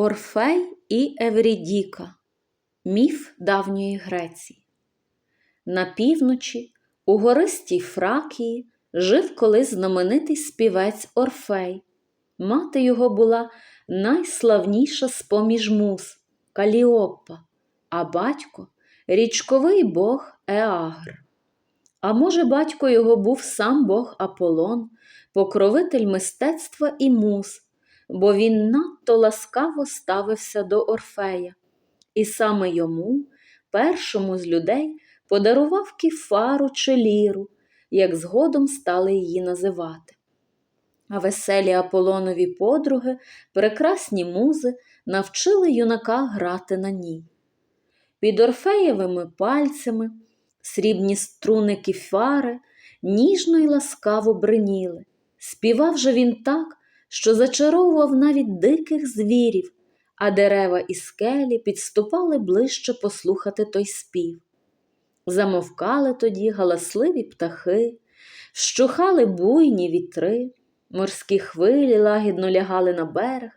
Орфей і Еврідіка Міф давньої Греції. На півночі, у гористій Фракії, жив колись знаменитий співець Орфей. Мати його була найславніша з поміж муз Каліопа, а батько річковий бог Еагр. А може, батько його був сам бог Аполлон, покровитель мистецтва і муз, бо він надто ласкаво ставився до Орфея, і саме йому, першому з людей, подарував кіфару чи ліру, як згодом стали її називати. А веселі Аполлонові подруги, прекрасні музи, навчили юнака грати на ній. Під Орфеєвими пальцями срібні струни кіфари ніжно й ласкаво бриніли. Співав же він так, що зачаровував навіть диких звірів, а дерева і скелі підступали ближче послухати той спів. Замовкали тоді галасливі птахи, вщухали буйні вітри, морські хвилі лагідно лягали на берег,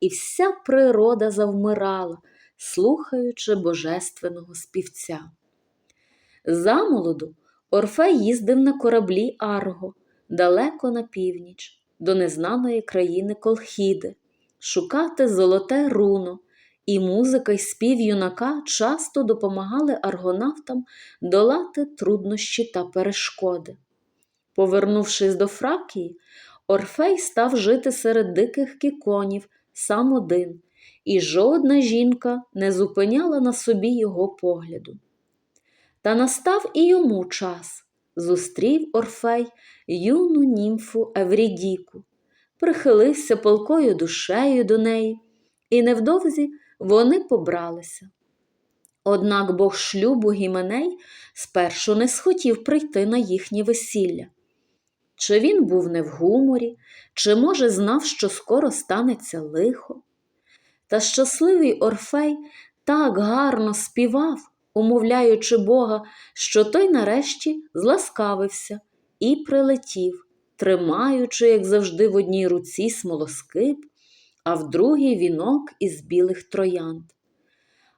і вся природа завмирала, слухаючи божественного співця. Замолоду Орфей їздив на кораблі Арго, далеко на північ, до незнаної країни Колхіди, шукати золоте руно, і музика й спів юнака часто допомагали аргонавтам долати труднощі та перешкоди. Повернувшись до Фракії, Орфей став жити серед диких кіконів сам один, і жодна жінка не зупиняла на собі його погляду. Та настав і йому час. Зустрів Орфей юну німфу Еврідіку, прихилився полкою душею до неї, і невдовзі вони побралися. Однак бог шлюбу Гіменей спершу не схотів прийти на їхнє весілля. Чи він був не в гуморі, чи, може, знав, що скоро станеться лихо. Та щасливий Орфей так гарно співав, умовляючи Бога, що той нарешті зласкавився і прилетів, тримаючи, як завжди, в одній руці смолоскип, а в другій вінок із білих троянд.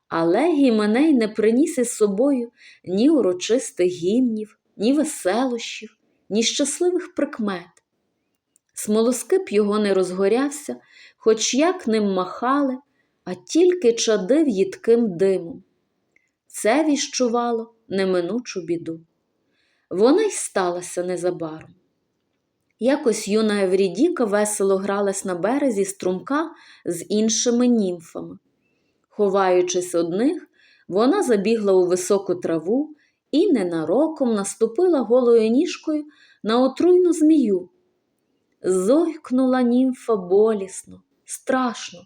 Але Гіменей не приніс із собою ні урочистих гімнів, ні веселощів, ні щасливих прикмет. Смолоскип його не розгорявся, хоч як ним махали, а тільки чадив їдким димом. Це віщувало неминучу біду. Вона й сталася незабаром. Якось юна Еврідіка весело гралась на березі струмка з іншими німфами. Ховаючись одних, вона забігла у високу траву і ненароком наступила голою ніжкою на отруйну змію. Зойкнула німфа болісно, страшно,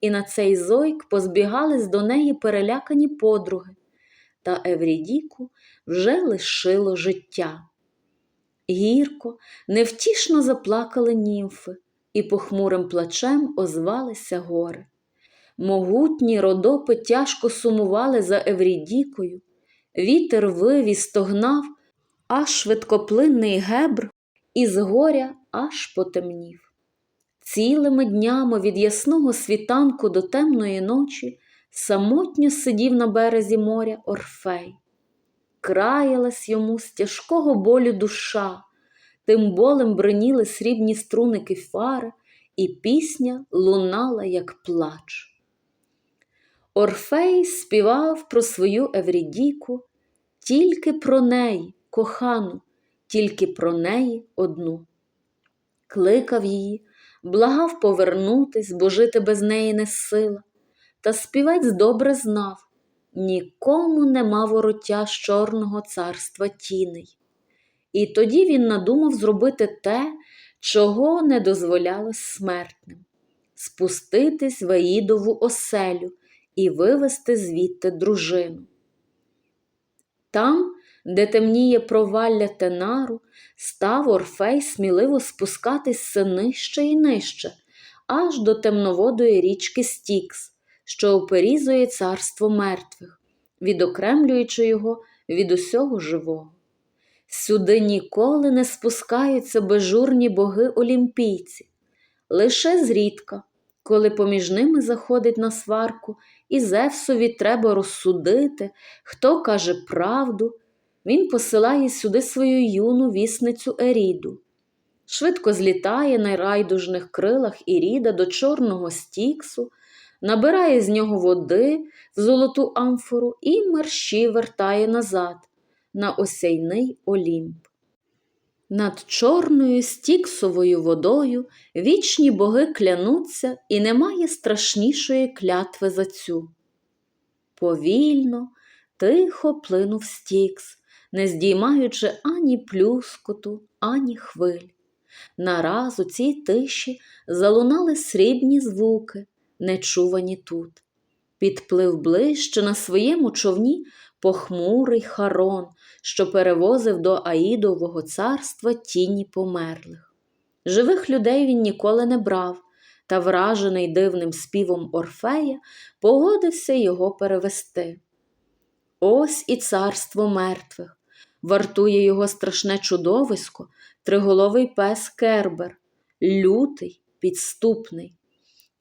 і на цей зойк позбігались до неї перелякані подруги, та Еврідіку вже лишило життя. Гірко, невтішно заплакали німфи, і похмурим плачем озвалися гори. Могутні родопи тяжко сумували за Еврідікою, вітер вив і стогнав, аж швидкоплинний гебр із горя аж потемнів. Цілими днями від ясного світанку до темної ночі самотньо сидів на березі моря Орфей. Краялась йому з тяжкого болю душа, тим болем бриніли срібні струни кефари, і пісня лунала, як плач. Орфей співав про свою Еврідіку, тільки про неї, кохану, тільки про неї одну. Кликав її, благав повернутись, бо жити без неї не сила. Та співець добре знав нікому нема вороття з чорного царства тіней. І тоді він надумав зробити те, чого не дозволялось смертним спуститись в Аїдову оселю і вивести звідти дружину. Там, де темніє провалля Тенару, став Орфей сміливо спускатись все нижче і нижче, аж до темноводої річки Стікс, що оперізує царство мертвих, відокремлюючи його від усього живого. Сюди ніколи не спускаються безжурні боги олімпійці, лише зрідка коли поміж ними заходить на сварку, і Зевсові треба розсудити, хто каже правду, він посилає сюди свою юну вісницю Еріду. Швидко злітає на райдужних крилах Іріда до чорного стіксу, набирає з нього води в золоту амфору і мерщі вертає назад на осяйний Олімп. Над чорною стіксовою водою вічні боги клянуться, і немає страшнішої клятви за цю. Повільно, тихо плинув стікс, не здіймаючи ані плюскоту, ані хвиль. Нараз у цій тиші залунали срібні звуки, нечувані тут. Підплив ближче на своєму човні похмурий Харон, що перевозив до Аїдового царства тіні померлих. Живих людей він ніколи не брав, та, вражений дивним співом Орфея, погодився його перевести. Ось і царство мертвих, вартує його страшне чудовисько, триголовий пес Кербер, лютий, підступний.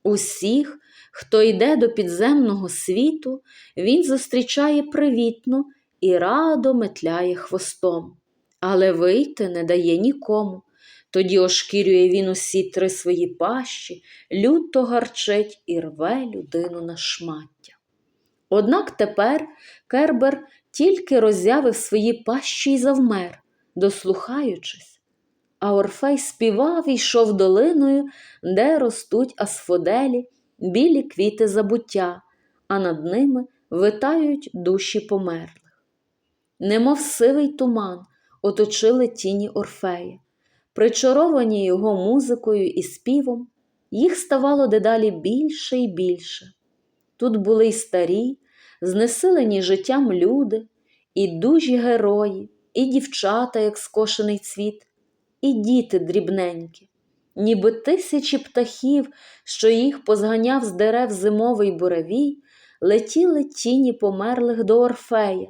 Усіх, хто йде до підземного світу, він зустрічає привітно і радо метляє хвостом, але вийти не дає нікому. Тоді ошкірює він усі три свої пащі, люто гарчить і рве людину на шмаття. Однак тепер Кербер тільки роззявив свої пащі й завмер, дослухаючись. А Орфей співав і йшов долиною, де ростуть асфоделі, білі квіти забуття, а над ними витають душі померлих. Немов сивий туман оточили тіні Орфея. Причаровані його музикою і співом, їх ставало дедалі більше і більше. Тут були й старі, знесилені життям люди, і дужі герої, і дівчата, як скошений цвіт, і діти дрібненькі, ніби тисячі птахів, що їх позганяв з дерев зимовий буревій, летіли тіні померлих до Орфея,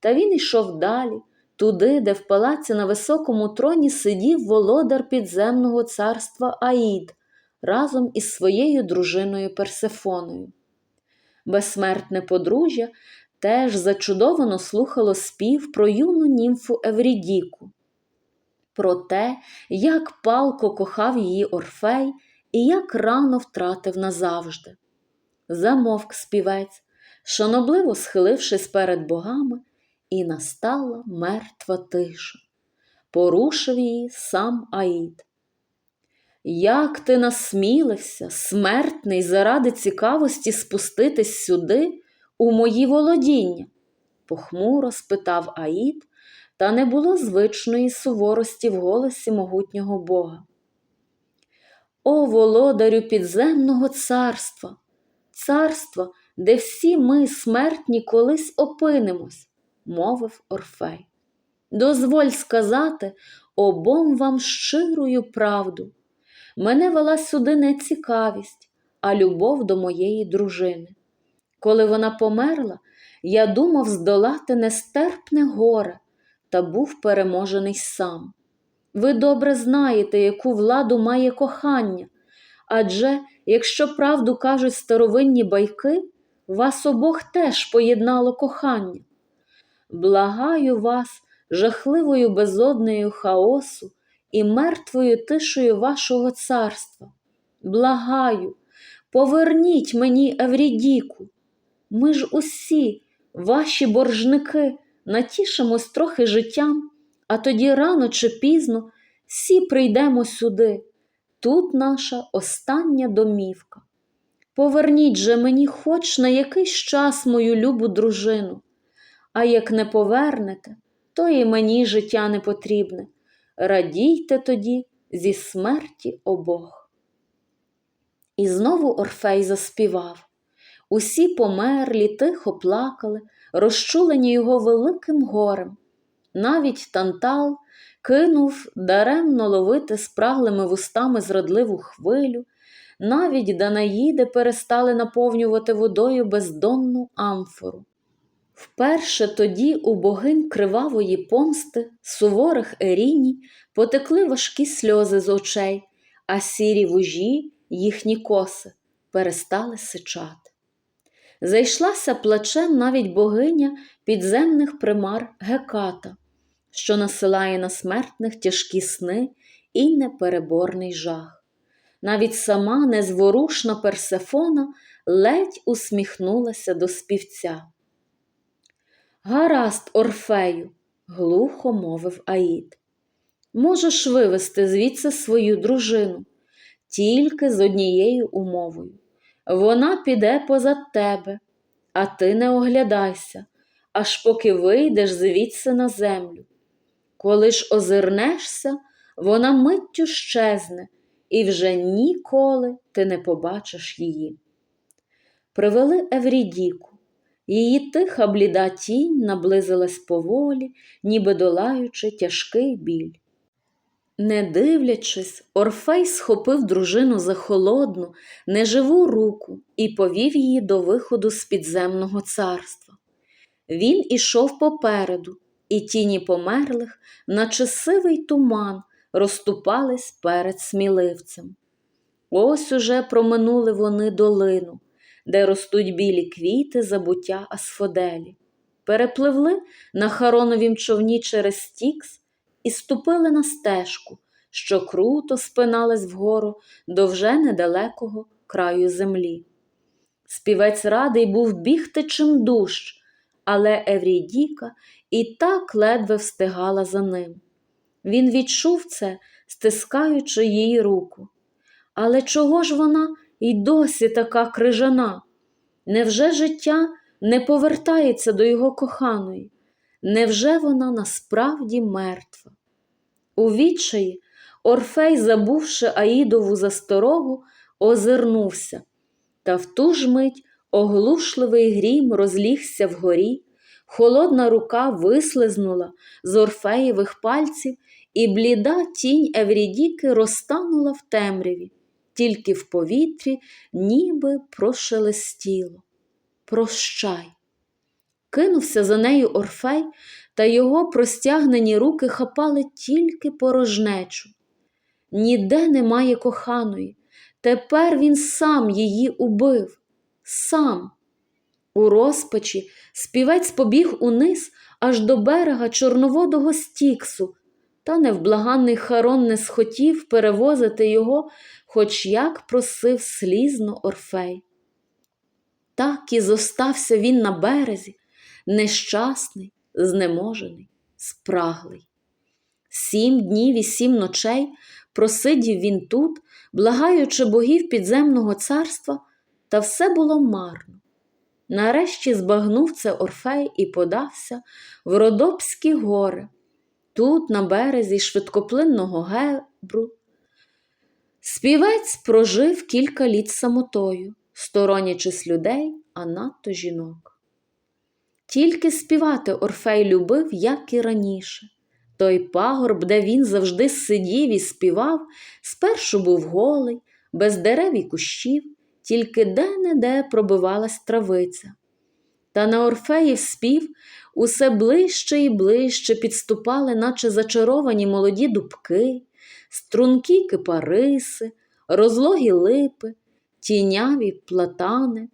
та він йшов далі, туди, де в палаці на високому троні сидів володар підземного царства Аїд разом із своєю дружиною Персефоною. Безсмертне подружжя теж зачудовано слухало спів про юну німфу Еврідіку, про те, як палко кохав її Орфей і як рано втратив назавжди. Замовк співець, шанобливо схилившись перед богами, і настала мертва тиша. Порушив її сам Аїд. Як ти насмілився, смертний, заради цікавості спуститись сюди, у мої володіння? похмуро спитав Аїд, та не було звичної суворості в голосі могутнього Бога. О, володарю підземного царства, царства, де всі ми, смертні, колись опинимось, мовив Орфей. Дозволь сказати обом вам щирую правду. Мене вела сюди не цікавість, а любов до моєї дружини. Коли вона померла, я думав здолати нестерпне горе та був переможений сам. Ви добре знаєте, яку владу має кохання, адже, якщо правду кажуть старовинні байки, вас обох теж поєднало кохання. Благаю вас жахливою безоднею хаосу і мертвою тишою вашого царства. Благаю, поверніть мені Еврідіку. Ми ж усі, ваші боржники, натішимось трохи життям, а тоді рано чи пізно всі прийдемо сюди. Тут наша остання домівка. Поверніть же мені хоч на якийсь час мою любу дружину, а як не повернете, то і мені життя не потрібне. Радійте тоді зі смерті обох. І знову Орфей заспівав. Усі померлі, тихо плакали, розчулені його великим горем. Навіть тантал кинув даремно ловити спраглими вустами зрадливу хвилю, навіть Данаїди перестали наповнювати водою бездонну амфору. Вперше тоді у богинь кривавої помсти, суворих еріні, потекли важкі сльози з очей, а сірі вужі їхні коси, перестали сичати. Зайшлася плачем навіть богиня підземних примар Геката, що насилає на смертних тяжкі сни і непереборний жах. Навіть сама незворушна Персефона ледь усміхнулася до співця. Гаразд, Орфею, глухо мовив Аїд. Можеш вивести звідси свою дружину, тільки з однією умовою. Вона піде позад тебе, а ти не оглядайся, аж поки вийдеш звідси на землю. Коли ж озирнешся, вона миттю щезне, і вже ніколи ти не побачиш її. Привели Еврідіку. Її тиха бліда тінь наблизилась поволі, ніби долаючи тяжкий біль. Не дивлячись, Орфей схопив дружину за холодну, неживу руку і повів її до виходу з підземного царства. Він ішов попереду, і тіні померлих, наче сивий туман, розступались перед сміливцем. Ось уже проминули вони долину, де ростуть білі квіти забуття Асфоделі, перепливли на хароновім човні через Стікс і ступили на стежку, що круто спиналась вгору до вже недалекого краю землі. Співець радий був бігти чим дужч, але Еврідіка і так ледве встигала за ним. Він відчув це, стискаючи її руку. Але чого ж вона й досі така крижана? Невже життя не повертається до його коханої? Невже вона насправді мертва? У відчаї Орфей, забувши Аїдову засторогу, озирнувся, та в ту ж мить оглушливий грім розлігся вгорі, холодна рука вислизнула з Орфеєвих пальців, і бліда тінь Еврідіки розтанула в темряві, тільки в повітрі ніби прошелестіло. Прощай. Кинувся за нею Орфей, та його простягнені руки хапали тільки порожнечу. Ніде немає коханої. Тепер він сам її убив. Сам. У розпачі співець побіг униз аж до берега чорноводого стіксу, та невблаганний Харон не схотів перевозити його, хоч як просив слізно Орфей. Так і зостався він на березі, нещасний, знеможений, спраглий. Сім днів і сім ночей просидів він тут, благаючи богів підземного царства, та все було марно. Нарешті збагнув це Орфей і подався в Родопські гори, тут, на березі швидкоплинного гебру. Співець прожив кілька літ самотою, сторонячись людей, а надто жінок. Тільки співати Орфей любив, як і раніше. Той пагорб, де він завжди сидів і співав, спершу був голий, без дерев і кущів, тільки де-не-де пробивалась травиця. Та на Орфеїв спів усе ближче і ближче підступали, наче зачаровані молоді дубки, стрункі кипариси, розлогі липи, тіняві платани,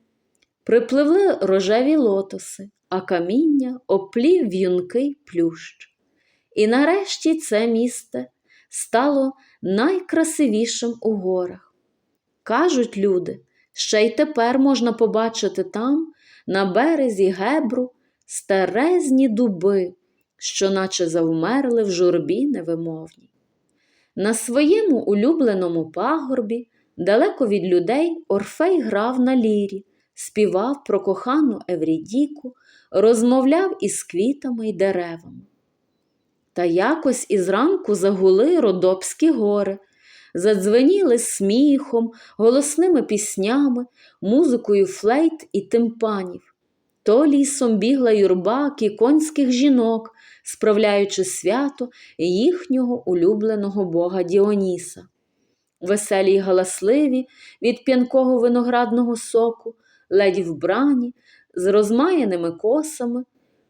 припливли рожеві лотоси, а каміння оплів в'юнкий плющ. І нарешті це місце стало найкрасивішим у горах. Кажуть люди, ще й тепер можна побачити там, на березі гебру, старезні дуби, що наче завмерли в журбі невимовній. На своєму улюбленому пагорбі, далеко від людей, Орфей грав на лірі, співав про кохану Еврідіку, розмовляв із квітами й деревами. Та якось із ранку загули родопські гори, задзвеніли сміхом, голосними піснями, музикою флейт і тимпанів. То лісом бігла юрба кіконських жінок, справляючи свято їхнього улюбленого бога Діоніса. Веселі й галасливі від п'янкого виноградного соку, ледь вбрані, з розмаяними косами,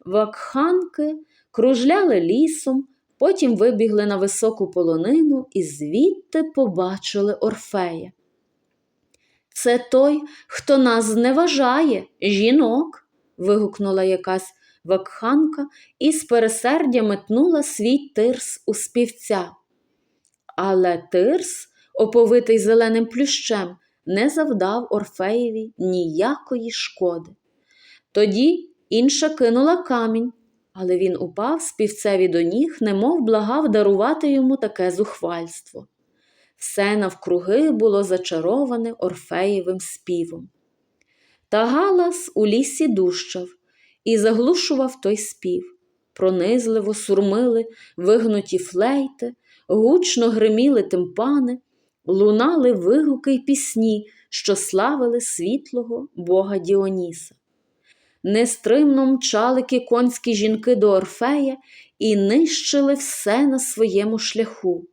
вакханки кружляли лісом, потім вибігли на високу полонину і звідти побачили Орфея. Це той, хто нас зневажає, жінок. вигукнула якась вакханка і з пересердя метнула свій тирс у співця. Але тирс, оповитий зеленим плющем, не завдав Орфеєві ніякої шкоди. Тоді інша кинула камінь, але він упав співцеві до ніг, немов благав дарувати йому таке зухвальство. Все навкруги було зачароване Орфеєвим співом. Та галас у лісі дущав і заглушував той спів. Пронизливо сурмили вигнуті флейти, гучно гриміли тимпани, лунали вигуки й пісні, що славили світлого бога Діоніса. Нестримно мчали кіконські жінки до Орфея і нищили все на своєму шляху.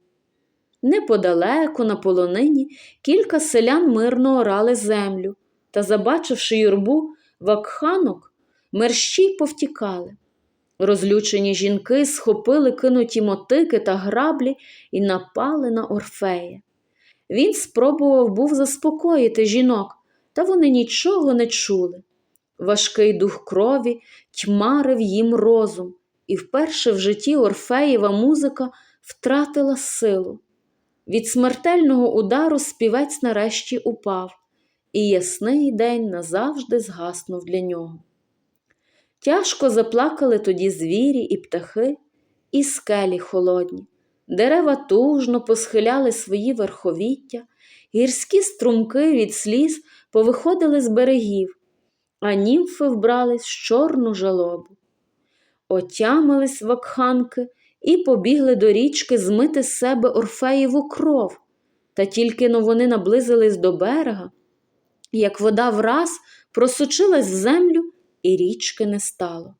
Неподалеку на полонині кілька селян мирно орали землю, та, забачивши юрбу вакханок, мерщій повтікали. Розлючені жінки схопили кинуті мотики та граблі і напали на Орфея. Він спробував був заспокоїти жінок, та вони нічого не чули. Важкий дух крові тьмарив їм розум, і вперше в житті Орфеєва музика втратила силу. Від смертельного удару співець нарешті упав, і ясний день назавжди згаснув для нього. Тяжко заплакали тоді звірі і птахи, і скелі холодні, дерева тужно посхиляли свої верховіття, гірські струмки від сліз повиходили з берегів, а німфи вбрались в чорну жалобу. Отямились вакханки і побігли до річки змити з себе Орфеєву кров, та тільки но вони наблизились до берега, як вода враз просочилась в землю і річки не стало.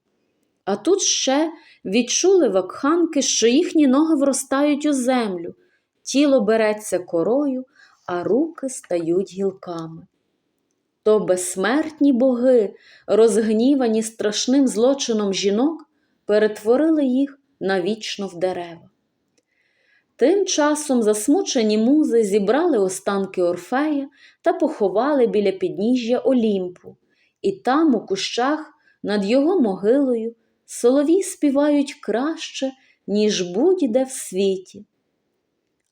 А тут ще відчули вакханки, що їхні ноги вростають у землю, тіло береться корою, а руки стають гілками. То безсмертні боги, розгнівані страшним злочином жінок, перетворили їх навічно в дерева. Тим часом засмучені музи зібрали останки Орфея та поховали біля підніжжя Олімпу, і там, у кущах, над його могилою, солові співають краще, ніж будь-де в світі.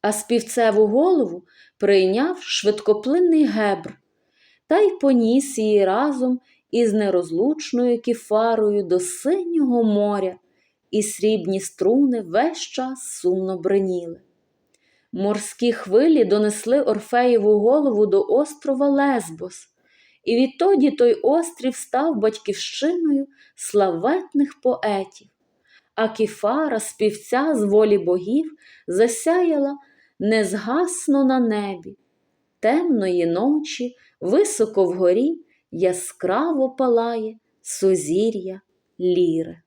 А співцеву голову прийняв швидкоплинний гебр та й поніс її разом із нерозлучною кефарою до синього моря, і срібні струни весь час сумно бреніли. Морські хвилі донесли Орфеєву голову до острова Лесбос, і відтоді той острів став батьківщиною славетних поетів, а кефара, співця з волі богів, засяяла незгасно на небі. Темної ночі, високо вгорі, яскраво палає сузір'я ліри.